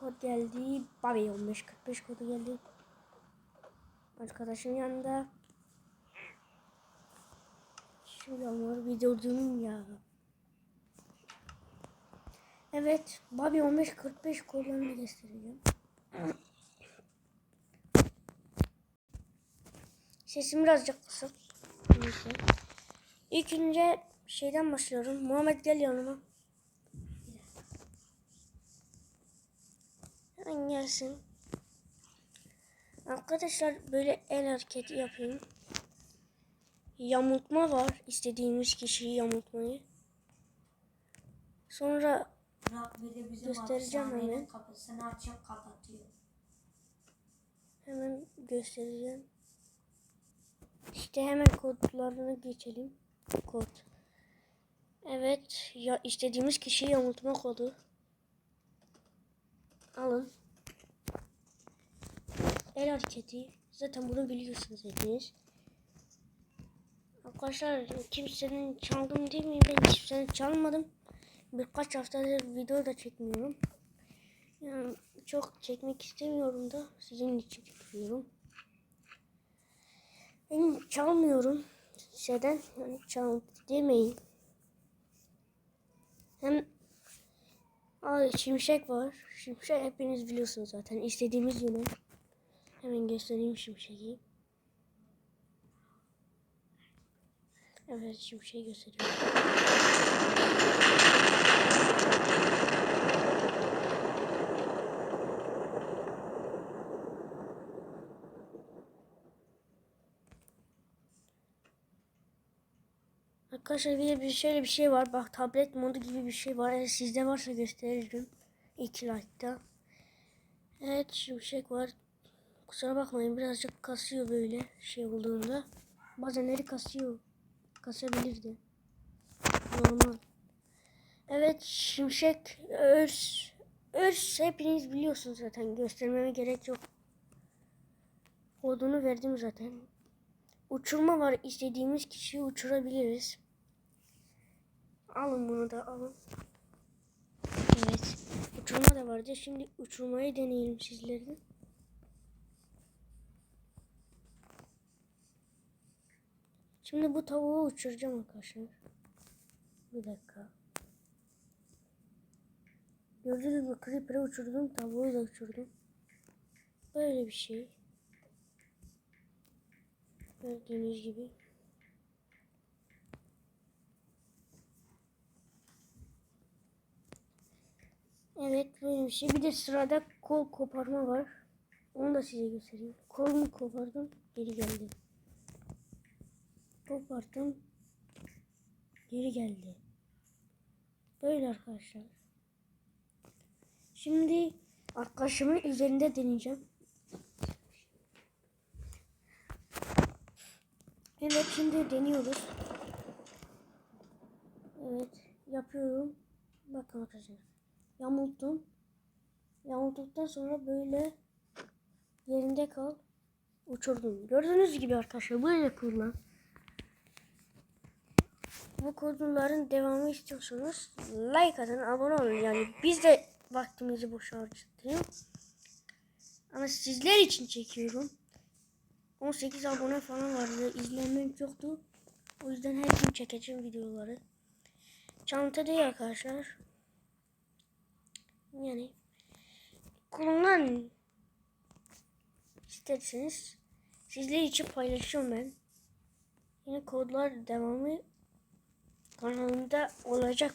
kod geldi. Bobby 1545 kodu geldi. Arkadaşın yanında. Şu yağmur bir durdurayım ya. Evet. Bobby 1545 kodlarını göstereceğim. Sesim birazcık kısık. Neyse. İlk önce şeyden başlıyorum. Muhammed gel yanıma. Hemen gelsin. Arkadaşlar böyle el hareketi yapayım. Yamultma var. İstediğimiz kişiyi yamultmayı. Sonra Göstereceğim hemen. kapısını açıp kapatıyor. hemen göstereceğim. İşte hemen kodlarına geçelim. Kod. Evet, ya istediğimiz kişiyi yamultma kodu. Alın. El hareketi. Zaten bunu biliyorsunuz hepiniz. Arkadaşlar kimsenin çaldım değil mi? Ben kimsenin çalmadım. Birkaç haftadır video da çekmiyorum. Yani çok çekmek istemiyorum da sizin için çekiyorum. Ben çalmıyorum. Şeyden yani çal demeyin. Hem Aa, şimşek var. Şimşek hepiniz biliyorsunuz zaten. İstediğimiz yöne. Hemen göstereyim şimşeği. Evet şimşeği gösteriyorum. Arkadaşlar bir de şöyle bir şey var. Bak tablet modu gibi bir şey var. Eğer sizde varsa gösteririm. İki like'da. Evet şimşek var. Kusura bakmayın birazcık kasıyor böyle şey olduğunda. Bazenleri kasıyor. Kasabilirdi. Normal. Evet şimşek örs. Örs hepiniz biliyorsunuz zaten. Göstermeme gerek yok. Kodunu verdim zaten. Uçurma var. İstediğimiz kişiyi uçurabiliriz. Alın bunu da alın. Evet. Uçurma da vardı. Şimdi uçurmayı deneyelim sizlerden. Şimdi bu tavuğu uçuracağım arkadaşlar. Bir dakika. Gördüğünüz gibi creeper'ı uçurdum. Tavuğu da uçurdum. Böyle bir şey. Gördüğünüz gibi. Evet böyle bir şey. Bir de sırada kol koparma var. Onu da size göstereyim. Kolumu kopardım. Geri geldi. Kopardım. Geri geldi. Böyle arkadaşlar. Şimdi arkadaşımın üzerinde deneyeceğim. Evet şimdi deniyoruz. Evet yapıyorum. Bakın arkadaşlar. Yamulttum. Yamulttuktan sonra böyle yerinde kal. Uçurdum. Gördüğünüz gibi arkadaşlar böyle kullan. Bu kodların devamı istiyorsanız like atın, abone olun. Yani biz de vaktimizi boşa harcatıyor. Ama sizler için çekiyorum. 18 abone falan vardı. İzlenmem çoktu. O yüzden her gün çekeceğim videoları. Çanta değil arkadaşlar. Yani kullanın isterseniz sizler için paylaşıyorum ben. Yine kodlar devamı kanalımda olacak.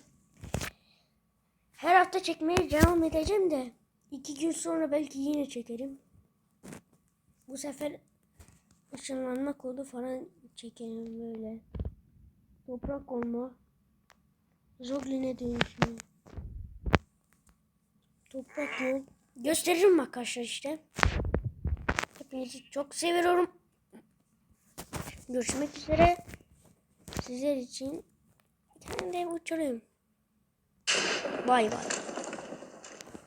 Her hafta çekmeye devam edeceğim de iki gün sonra belki yine çekerim. Bu sefer ışınlanma kodu falan çekelim böyle. Toprak olma. Zoglin'e dönüşüm. Toprak yol. Gösteririm arkadaşlar işte. Hepinizi çok seviyorum. Görüşmek üzere. Sizler için kendim uçurayım. Bay bay.